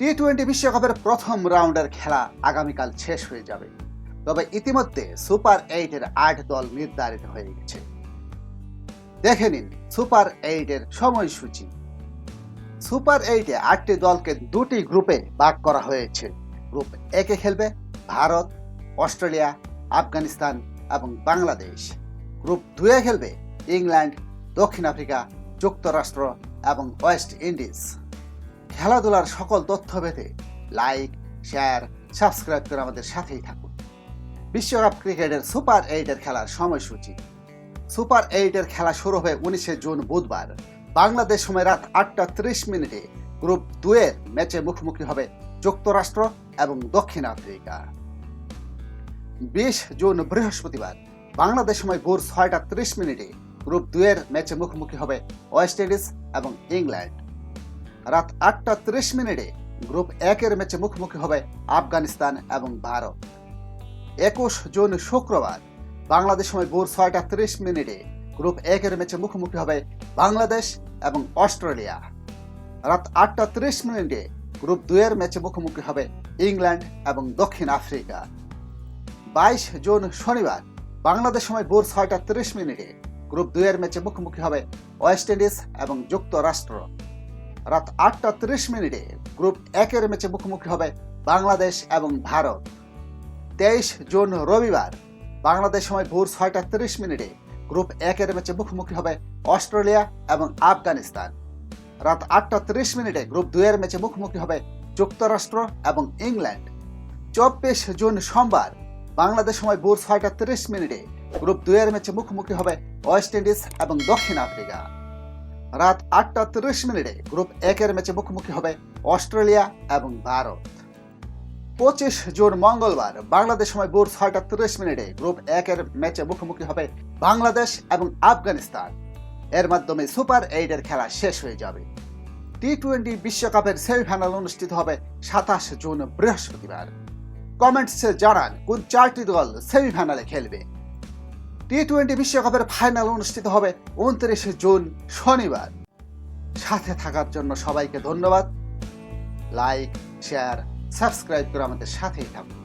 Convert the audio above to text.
T twenty বিশ্বকাপের প্রথম রাউন্ডের খেলা আগামীকাল শেষ হয়ে যাবে। তবে ইতিমধ্যে সুপার এইটের আট দল নির্ধারিত হয়ে গেছে। দেখে নিন সুপার এইটের সময়সূচি। সুপার এইটে আটটি দলকে দুটি গ্রুপে ভাগ করা হয়েছে। গ্রুপ একে খেলবে ভারত, অস্ট্রেলিয়া, আফগানিস্তান এবং বাংলাদেশ। গ্রুপ দুয়ে খেলবে ইংল্যান্ড, দক্ষিণ আফ্রিকা, যুক্তরাষ্ট্র এবং ওয়েস্ট ইন্ডিজ। খেলাধুলার সকল তথ্য পেতে লাইক শেয়ার সাবস্ক্রাইব করে আমাদের সাথেই থাকুন। বিশ্বকাপ ক্রিকেটের সুপার এইটের খেলার সময়সূচি। সুপার এইটের খেলা শুরু হবে উনিশে জুন বুধবার। বাংলাদেশ সময় রাত আটটা ত্রিশ মিনিটে গ্রুপ দুয়ের ম্যাচে মুখোমুখি হবে যুক্তরাষ্ট্র এবং দক্ষিণ আফ্রিকা। বিশ জুন বৃহস্পতিবার, বাংলাদেশ সময় ভোর ছয়টা ত্রিশ মিনিটে গ্রুপ দুয়ের ম্যাচে মুখোমুখি হবে ওয়েস্ট ইন্ডিজ এবং ইংল্যান্ড। রাত আটটা ত্রিশ মিনিটে গ্রুপ একের ম্যাচে মুখোমুখি হবে আফগানিস্তান এবং ভারত। একুশ জুন শুক্রবার বাংলাদেশ সময় ভোর ছয়টা ত্রিশ মিনিটে গ্রুপ একের ম্যাচে মুখোমুখি হবে বাংলাদেশ এবং অস্ট্রেলিয়া। রাত আটটা ত্রিশ মিনিটে গ্রুপ দুয়ের ম্যাচে মুখোমুখি হবে ইংল্যান্ড এবং দক্ষিণ আফ্রিকা। বাইশ জুন শনিবার বাংলাদেশ সময় ভোর ছয়টা ত্রিশ মিনিটে গ্রুপ দুইয়ের ম্যাচে মুখোমুখি হবে ওয়েস্ট ইন্ডিজ এবং যুক্তরাষ্ট্র। রাত আটটা ত্রিশ মিনিটে গ্রুপ একের ম্যাচে মুখোমুখি হবে বাংলাদেশ এবং ভারত। তেইশ জুন রবিবার, বাংলাদেশ সময় ভোর ছয়টা ত্রিশ মিনিটে গ্রুপ একের ম্যাচে মুখোমুখি হবে অস্ট্রেলিয়া এবং আফগানিস্তান। রাত আটটা ত্রিশ মিনিটে গ্রুপ দুইয়ের ম্যাচে মুখোমুখি হবে যুক্তরাষ্ট্র এবং ইংল্যান্ড। চব্বিশ জুন সোমবার, বাংলাদেশ সময় ভোর ছয়টা তিরিশ মিনিটে গ্রুপ দুইয়ের ম্যাচে মুখোমুখি হবে ওয়েস্ট ইন্ডিজ এবং দক্ষিণ আফ্রিকা। রাত আটটা তিরিশ মিনিটে গ্রুপ একের ম্যাচে মুখোমুখি হবে অস্ট্রেলিয়া এবং ভারত। পঁচিশ জুন মঙ্গলবার বাংলাদেশ সময় ভোর ছয়টা তিরিশ মিনিটে গ্রুপ একের ম্যাচে মুখোমুখি হবে বাংলাদেশ এবং আফগানিস্তান। এর মাধ্যমে সুপার এইটের খেলা শেষ হয়ে যাবে। টি টোয়েন্টি বিশ্বকাপের সেমিফাইনাল অনুষ্ঠিত হবে সাতাশ জুন বৃহস্পতিবার। কমেন্টসে জানান, কোন চারটি দল সেমিফাইনালে খেলবে? টি টোয়েন্টি বিশ্বকাপের ফাইনাল অনুষ্ঠিত হবে উনত্রিশে জুন, শনিবার। সাথে থাকার জন্য সবাইকে ধন্যবাদ। লাইক, শেয়ার, সাবস্ক্রাইব করে আমাদের সাথেই থাকুন।